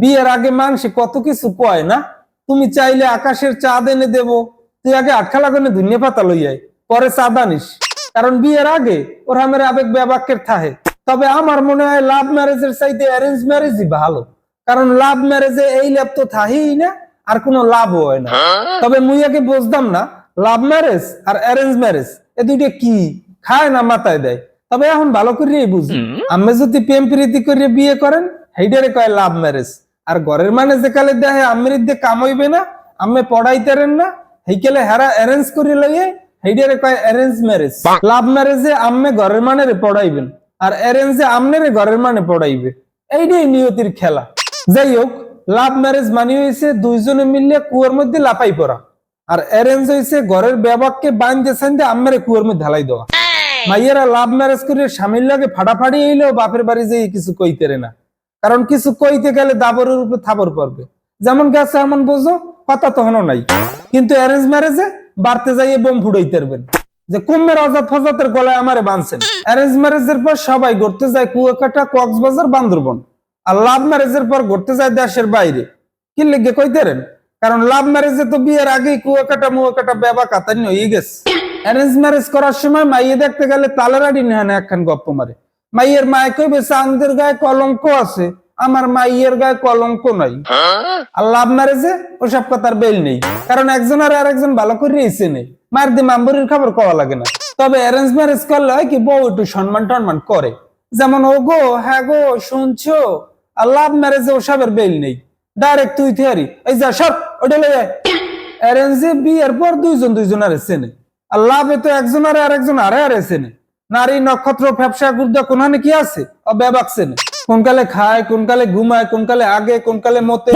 বিয়ের আগে মানুষ কত কিছু কয় না? তুমি চাইলে আকাশের চাঁদ এনে দেব। তুই আগে আটকা লাগানে ধুনিয়া পাতা লইয়াই পরে চাঁদ আনিস কারণ বিয়ের আগে ওর আমের আবেগ ব্যাবাক্যের থাহে তবে আমার মনে হয় লাভ ম্যারেজের চাইতে অ্যারেঞ্জ ম্যারেজই ভালো। কারণ লাভ ম্যারেজে এই লাভ তো থাহেই না আর কোনো লাভ হয় না। তবে মুই আগে বুঝতাম না লাভ ম্যারেজ আর অ্যারেঞ্জ ম্যারেজ এ দুইটা কি? খায় না মাথায় দেয়। তবে এখন ভালো করিয়াই বুঝি। আমি যদি প্রেম প্রীতি করে বিয়ে করেন সেইটারে কয় লাভ ম্যারেজ আর ঘরের মানে যে কালে দেখে আমের দিয়ে কামাইবে না আমি পড়াইতেরেন না হেইকেলে হেরা অ্যারেঞ্জ করে লইয়ে সেইটারে কয় অ্যারেঞ্জ ম্যারেজ লাভ ম্যারেজে আম্মে ঘরের মানে পড়াইবেন আর অ্যারেঞ্জে আমনেরে ঘরের মানে পড়াইবে। এইটাই নিয়তির খেলা। যাই হোক লাভ ম্যারেজ মানে হয়েছে দুইজনে মিললে কুয়ার মধ্যে লাপাই পড়া। আর অ্যারেঞ্জ হয়েছে ঘরের ব্যাবাককে বান্ধে সান্ধে আম্মারে কুয়ার মধ্যে ঢালাই দেওয়া। মাইয়েরা লাভ ম্যারেজ করে স্বামীর লাগে ফাটাফাটি এলেও বাপের বাড়ি যেয়ে কিছু কইতেরে না। কারণ কিছু কইতে গেলে দাবরের উপরে থাবর পড়বে। যেমন গেছে এমন বোঝো, কথা তখনও নাই। কিন্তু অ্যারেঞ্জ ম্যারেজে বাড়তে যাইয়ে বোম ফুটাইতে পারবেন। যে কুম্মের অজাত ফজাতের গলায় আমারে বাঁধছেন। অ্যারেঞ্জ ম্যারেজের পর সবাই ঘুরতে যায় কুয়াকাটা, কক্সবাজার, বান্দরবন। আর লাভ ম্যারেজের পর ঘুরতে যায় দেশের বাইরে। কি লেগে কইতেরেন কারণ লাভ ম্যারেজে তো বিয়ের আগেই কুয়াকাটা, মুয়াকাটা, বেবা কাতানি হয়ে গেছে। অ্যারেঞ্জ ম্যারেজ করার সময় মাইয়ে দেখতে গেলে তালের আড়ি নেহানে একখান গপ্প মারে। মাইয়ের মায়ে কইবে চাঁদের গায়ে কলঙ্ক আছে। আমার মাইয়ের গায়ে কলঙ্ক নাই। আর লাভ ম্যারেজে ওসব কথার বেল নেই। কারণ একজন আর আরেকজন ভালো করে এসে নেই। মায়ের দিয়ে মাম্বুরির খবর কওয়া লাগে না। তবে অ্যারেঞ্জ ম্যারেজ করলে হয় কি বউ একটু সম্মান টম্মান করে। যেমন ও গো হ্যাঁ গো শুনছো? আর লাভ ম্যারেজে ওসবের বেল নেই। ডাইরেক্ট তুই থিয়ারি এই যা সব ওটা আয়। অ্যারেঞ্জে বিয়ের পর দুইজন দুইজন আর চেনে আর লাভে তো একজন আর আরেকজন আরে আরে চেনে নারী নক্ষত্র ফ্যাপসা গুর্দা কোনখানে কি আছে? চেনে কোন কালে খায় কোন কালে ঘুমায় কোন কালে আগে কোন কালে মতে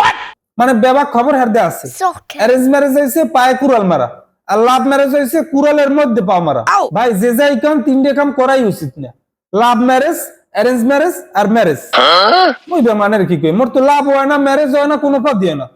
মানে বেবাক খবর হারদে আছে। অ্যারেঞ্জ ম্যারেজ হয়েছে পায়ে কুড়াল মারা। আর লাভ ম্যারেজ হয়েছে কুড়ালের মধ্যে পা মারা। ভাই যে যাই কাম তিনটে কাম করাই উচিত না। লাভ ম্যারেজ অ্যারেঞ্জ ম্যারেজ আর ম্যারেজ ওই মানের কি কই? মোর তো লাভ হয় না ম্যারেজ হয় না কোনো পা দিয়ে না।